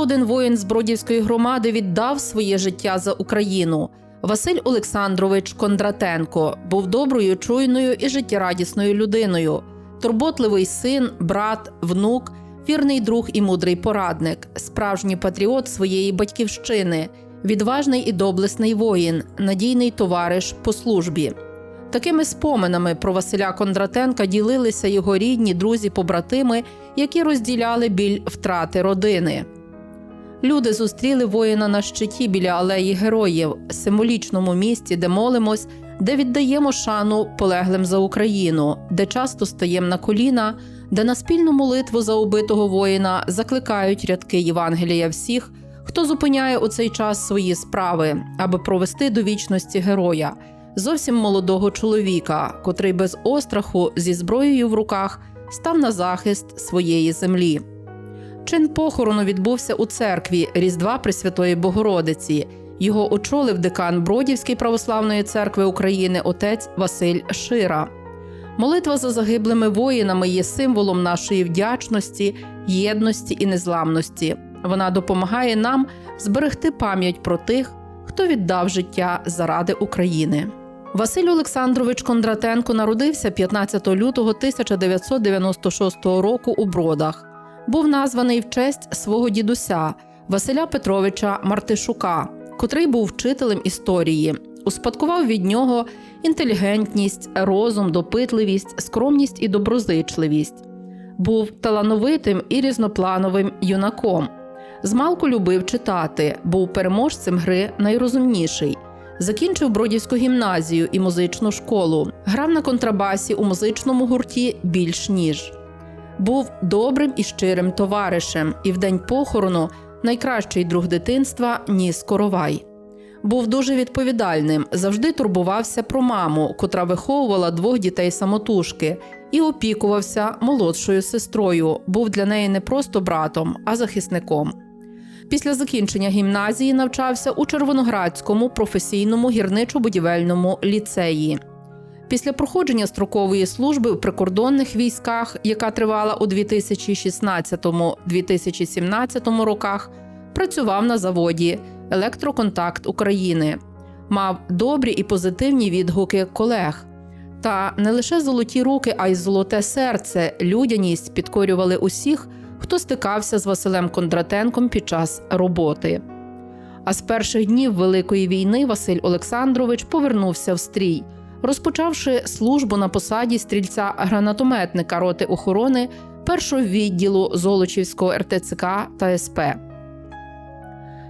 один воїн з Бродівської громади віддав своє життя за Україну. Василь Олександрович Кондратенко був доброю, чуйною і життєрадісною людиною, турботливий син, брат, внук, вірний друг і мудрий порадник, справжній патріот своєї батьківщини, відважний і доблесний воїн, надійний товариш по службі. Такими споминами про Василя Кондратенка ділилися його рідні, друзі, побратими, які розділяли біль втрати родини. Люди зустріли воїна на щиті біля алеї героїв, символічному місці, де молимось, де віддаємо шану полеглим за Україну, де часто стаємо на коліна, де на спільну молитву за убитого воїна закликають рядки Євангелія всіх, хто зупиняє у цей час свої справи, аби провести до вічності героя, зовсім молодого чоловіка, котрий без остраху зі зброєю в руках став на захист своєї землі. Чин похорону відбувся у церкві Різдва Пресвятої Богородиці. Його очолив декан Бродівської православної церкви України отець Василь Шира. Молитва за загиблими воїнами є символом нашої вдячності, єдності і незламності. Вона допомагає нам зберегти пам'ять про тих, хто віддав життя заради України. Василь Олександрович Кондратенко народився 15 лютого 1996 року у Бродах. Був названий в честь свого дідуся Василя Петровича Мартишука, котрий був вчителем історії. Успадкував від нього інтелігентність, розум, допитливість, скромність і доброзичливість. Був талановитим і різноплановим юнаком. Змалку любив читати, був переможцем гри найрозумніший. Закінчив Бродівську гімназію і музичну школу, грав на контрабасі у музичному гурті більш ніж. Був добрим і щирим товаришем, і в день похорону найкращий друг дитинства ніс коровай. Був дуже відповідальним, завжди турбувався про маму, котра виховувала двох дітей самотужки, і опікувався молодшою сестрою. Був для неї не просто братом, а захисником. Після закінчення гімназії навчався у Червоноградському професійному гірничо-будівельному ліцеї. Після проходження строкової служби в прикордонних військах, яка тривала у 2016-2017 роках, працював на заводі Електроконтакт України, мав добрі і позитивні відгуки колег. Та не лише золоті руки, а й золоте серце, людяність підкорювали усіх, хто стикався з Василем Кондратенком під час роботи. А з перших днів Великої війни Василь Олександрович повернувся в стрій, розпочавши службу на посаді стрільця гранатометника роти охорони першого відділу Золочівського РТЦК та СП.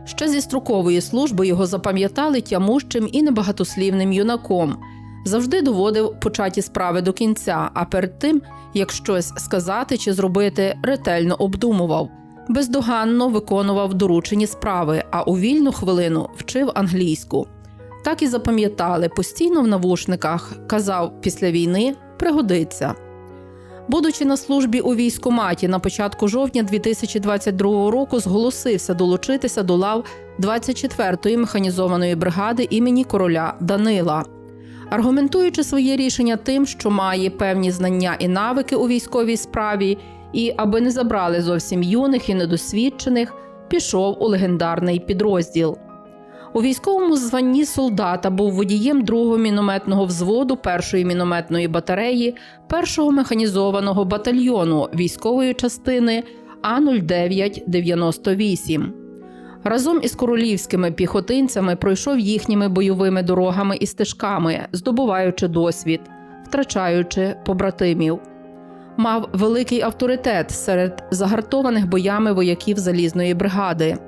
Ще зі строкової служби його запам'ятали тямущим і небагатослівним юнаком. Завжди доводив початі справи до кінця, а перед тим, як щось сказати чи зробити, ретельно обдумував. Бездоганно виконував доручені справи, а у вільну хвилину вчив англійську. Так і запам'ятали постійно в навушниках, казав після війни пригодиться. Будучи на службі у військкоматі на початку жовтня 2022 року, зголосився долучитися до лав 24-ї механізованої бригади імені короля Данила. Аргументуючи своє рішення тим, що має певні знання і навики у військовій справі, і аби не забрали зовсім юних і недосвідчених, пішов у легендарний підрозділ. У військовому званні солдата був водієм другого мінометного взводу першої мінометної батареї, першого механізованого батальйону військової частини А 0998 Разом із королівськими піхотинцями пройшов їхніми бойовими дорогами і стежками, здобуваючи досвід, втрачаючи побратимів. Мав великий авторитет серед загартованих боями вояків залізної бригади.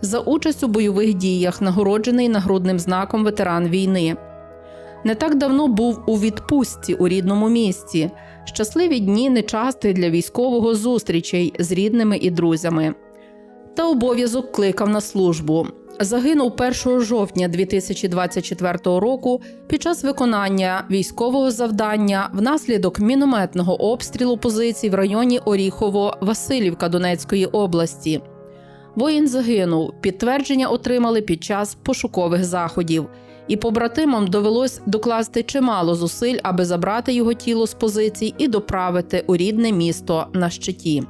За участь у бойових діях нагороджений нагрудним знаком ветеран війни. Не так давно був у відпустці у рідному місті. Щасливі дні нечасті для військового зустрічей з рідними і друзями та обов'язок кликав на службу. Загинув 1 жовтня 2024 року під час виконання військового завдання внаслідок мінометного обстрілу позицій в районі Оріхово-Василівка Донецької області. Воїн загинув. Підтвердження отримали під час пошукових заходів, і побратимам довелось докласти чимало зусиль, аби забрати його тіло з позицій і доправити у рідне місто на щиті.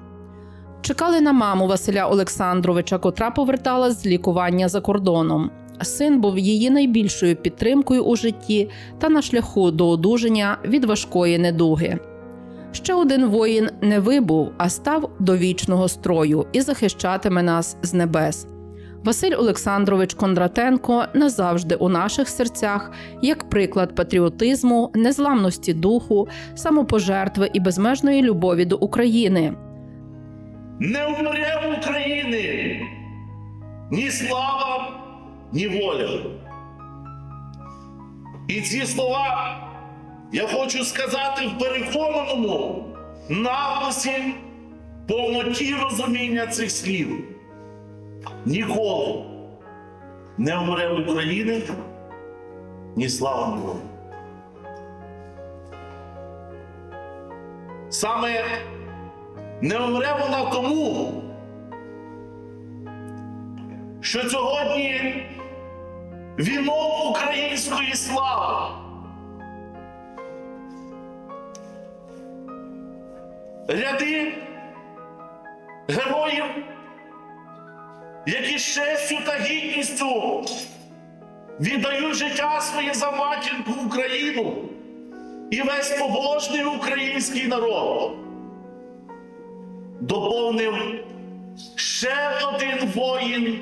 Чекали на маму Василя Олександровича, котра поверталась з лікування за кордоном. Син був її найбільшою підтримкою у житті та на шляху до одужання від важкої недуги. Ще один воїн не вибув, а став до вічного строю і захищатиме нас з небес. Василь Олександрович Кондратенко назавжди у наших серцях як приклад патріотизму, незламності духу, самопожертви і безмежної любові до України. Не умре України ні слава, ні воля. І ці слова я хочу сказати в переконаному наголосі повноті розуміння цих слів. Ніколи не умре України ні слава, воля. Саме не умре вона тому, що сьогодні вінок української слави. Ряди героїв, які з честю та гідністю віддають життя своє за матінку Україну і весь побожний український народ доповнив ще один воїн,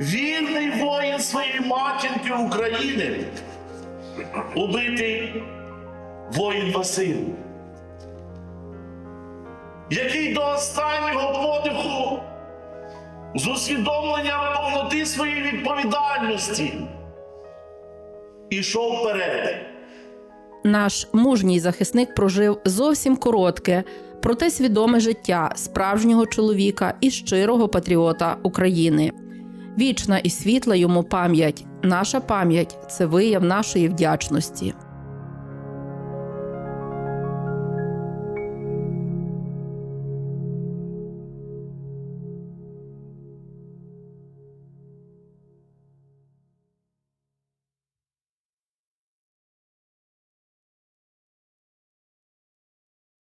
вірний воїн своєї матінки України, убитий воїн Василь, який до останнього подиху з усвідомленням повноти своєї відповідальності ішов вперед. Наш мужній захисник прожив зовсім коротке, проте свідоме життя справжнього чоловіка і щирого патріота України. Вічна і світла йому пам'ять. Наша пам'ять це вияв нашої вдячності.